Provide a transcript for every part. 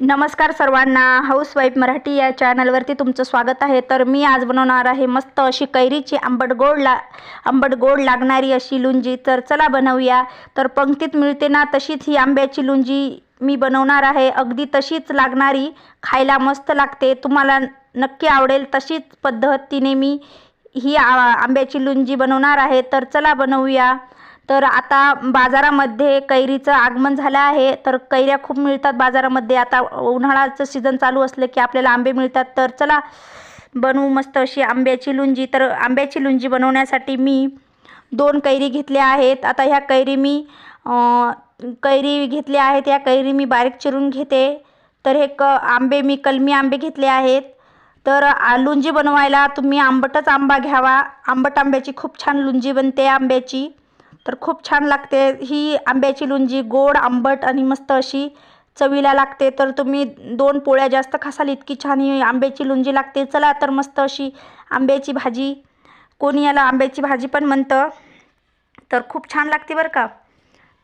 नमस्कार सर्वांना. हाऊसवाईफ मराठी या चॅनलवरती तुमचं स्वागत आहे. तर मी आज बनवणार आहे मस्त अशी कैरीची आंबट गोड ला आंबट गोड लागणारी अशी लुंजी. तर चला बनवूया. तर पंक्तीत मिळते ना तशीच ही आंब्याची लुंजी मी बनवणार आहे. अगदी तशीच लागणारी खायला मस्त लागते. तुम्हाला नक्की आवडेल तशीच पद्धतीने मी ही आ आंब्याची लुंजी बनवणार आहे. तर चला बनवूया. तर आता बाजारामध्ये कैरीचं आगमन झालं आहे. तर कैऱ्या खूप मिळतात बाजारामध्ये. आता उन्हाळ्याचं सीझन चालू असलं की आपल्याला आंबे मिळतात. तर चला बनवू मस्त अशी आंब्याची लुंजी. तर आंब्याची लुंजी बनवण्यासाठी मी दोन कैरी घेतल्या आहेत. आता ह्या कैरी मी कैरी घेतल्या आहेत. या कैरी मी बारीक चिरून घेते. तर हे क आंबे मी कलमी आंबे घेतले आहेत. तर लुंजी बनवायला तुम्ही आंबटच आंबा घ्यावा. आंबट आंब्याची खूप छान लुंजी बनते आंब्याची. तर खूप छान लागते. ही आंब्याची लुंजी गोड आंबट आणि मस्त अशी चवीला लागते. तर तुम्ही दोन पोळ्या जास्त खासाल इतकी छान ही आंब्याची लुंजी लागते. चला तर मस्त अशी आंब्याची भाजी. कोणी याला आंब्याची भाजी पण म्हणतं. तर खूप छान लागते बरं का.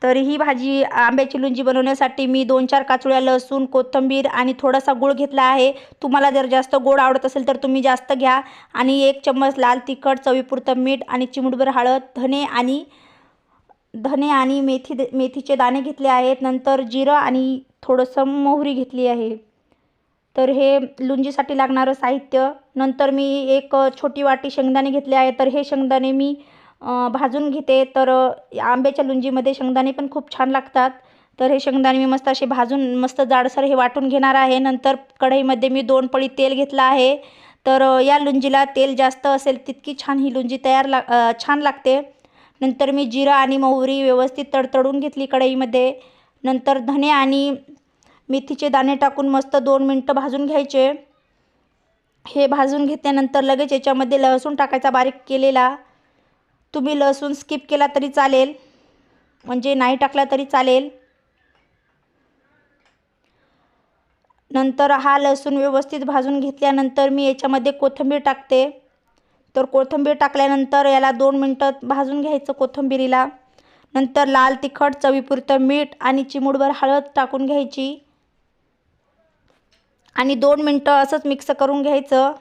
तर ही भाजी आंब्याची लुंजी बनवण्यासाठी मी दोन चार काचुळ्या लसूण कोथिंबीर आणि थोडासा गूळ घेतला आहे. तुम्हाला जर जास्त गोड आवडत असेल तर तुम्ही जास्त घ्या. आणि एक चम्मच लाल तिखट चवीपुरतं मीठ आणि चिमुटभर हळद धने आणि धने आणि मेथी मेथीचे दाणे घेतले आहेत. नंतर जिरं आणि थोडंसं मोहरी घेतली आहे. तर हे लुंजीसाठी लागणारं साहित्य. नंतर मी एक छोटी वाटी शेंगदाणे घेतले आहे तर हे शेंगदाणे मी भाजून घेते. तर आंब्याच्या लुंजीमध्ये शेंगदाणे पण खूप छान लागतात. तर हे शेंगदाणे मी मस्त असे भाजून मस्त जाडसर हे वाटून घेणार आहे. नंतर कढईमध्ये मी दोन पळी तेल घेतलं आहे. तर या लुंजीला तेल जास्त असेल तितकी छान ही लुंजी तयार ला छान लागते. नंतर मी जिरा आणि मोहरी व्यवस्थित तडतडून घेतली कढईमध्ये. नंतर धने आणि मेथीचे दाणे टाकून मस्त दोन मिनटं भाजून घ्यायचे. हे भाजून घेतल्यानंतर लगेच याच्यामध्ये लसूण टाकायचा बारीक केलेला. तुम्ही लसूण स्किप केला तरी चालेल. म्हणजे नाही टाकला तरी चालेल. नंतर हा लसूण व्यवस्थित भाजून घेतल्यानंतर मी याच्यामध्ये कोथिंबीर टाकते. तर कोथिंबीर टाकल्यानंतर याला दोन मिनटं भाजून घ्यायचं कोथिंबीरीला. नंतर लाल तिखट चवीपुरतं मीठ आणि चिमूडभर हळद टाकून घ्यायची. आणि दोन मिनटं असंच मिक्स करून घ्यायचं.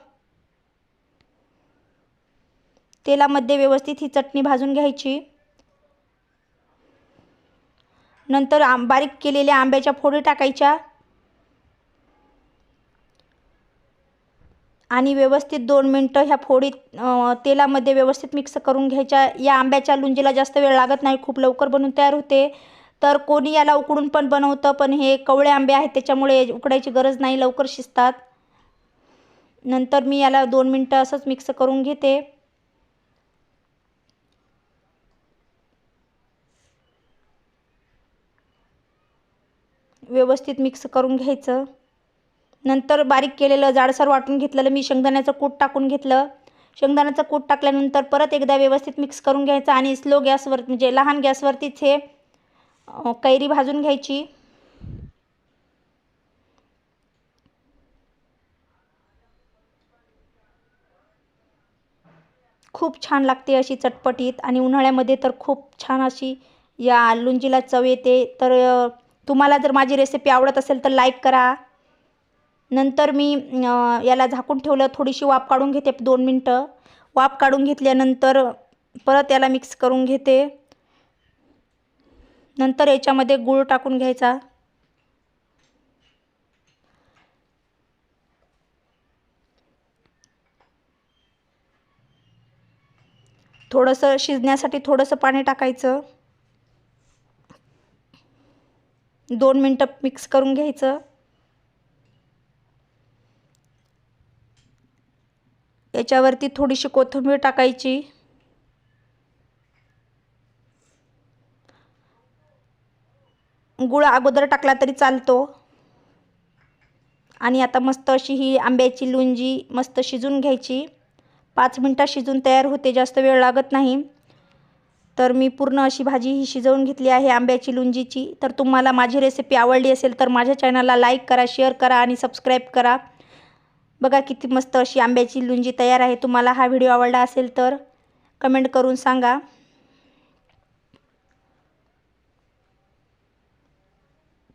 तेलामध्ये व्यवस्थित ही चटणी भाजून घ्यायची. नंतर आं बारीक केलेल्या आंब्याच्या फोडी टाकायच्या. आणि व्यवस्थित दोन मिनटं ह्या फोडीत तेलामध्ये व्यवस्थित मिक्स करून घ्यायच्या. या आंब्याच्या लुंजीला जास्त वेळ लागत नाही खूप लवकर बनून तयार होते. तर कोणी याला उकडून पण बनवतं पण हे कवळे आंबे आहेत त्याच्यामुळे उकडायची गरज नाही लवकर शिजतात. नंतर मी याला दोन मिनटं असंच मिक्स करून घेते. व्यवस्थित मिक्स करून घ्यायचं. नंतर बारीक केलेलं जाडसर वाटून घेतलेलं मी शेंगदाण्याचं कूट टाकून घेतलं. शेंगदाण्याचं कूट टाकल्यानंतर परत एकदा व्यवस्थित मिक्स करून घ्यायचं आणि स्लो गॅसवर म्हणजे लहान गॅसवरतीच हे कैरी भाजून घ्यायची. खूप छान लागते अशी चटपटीत आणि उन्हाळ्यामध्ये तर खूप छान अशी या लुंजीला चव येते. तर तुम्हाला जर माझी रेसिपी आवडत असेल तर लाईक करा. नंतर मी याला झाकून ठेवलं थोडीशी वाफ काढून घेते दोन मिनटं. वाफ काढून घेतल्यानंतर परत याला मिक्स करून घेते. नंतर याच्यामध्ये गूळ टाकून घ्यायचा. थोडंसं शिजण्यासाठी थोडंसं पाणी टाकायचं. दोन मिनटं मिक्स करून घ्यायचं. याच्यावरती थोडीशी कोथिंबीर टाकायची. गुळ अगोदर टाकला तरी चालतो. आणि आता मस्त अशी ही आंब्याची लुंजी मस्त शिजून घ्यायची. पाच मिनटात शिजून तयार होते जास्त वेळ लागत नाही. तर मी पूर्ण अशी भाजी ही शिजवून घेतली आहे आंब्याची लुंजीची. तर तुम्हाला माझी रेसिपी आवडली असेल तर माझ्या चॅनलला लाईक करा शेअर करा आणि सबस्क्राईब करा. बघा किती मस्त अशी आंब्याची लुंजी तयार आहे. तुम्हाला हा व्हिडिओ आवडला असेल तर कमेंट करून सांगा.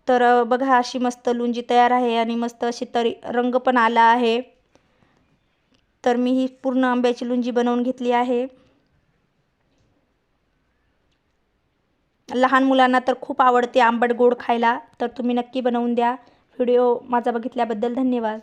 तर बघा अशी मस्त लुंजी तयार आहे आणि मस्त अशी तरी रंग पण आला आहे. तर मी ही पूर्ण आंब्याची लुंजी बनवून घेतली आहे. लहान मुलांना तर खूप आवडते आंबट गोड खायला तर तुम्ही नक्की बनवून द्या. व्हिडिओ माझा बघितल्याबद्दल धन्यवाद.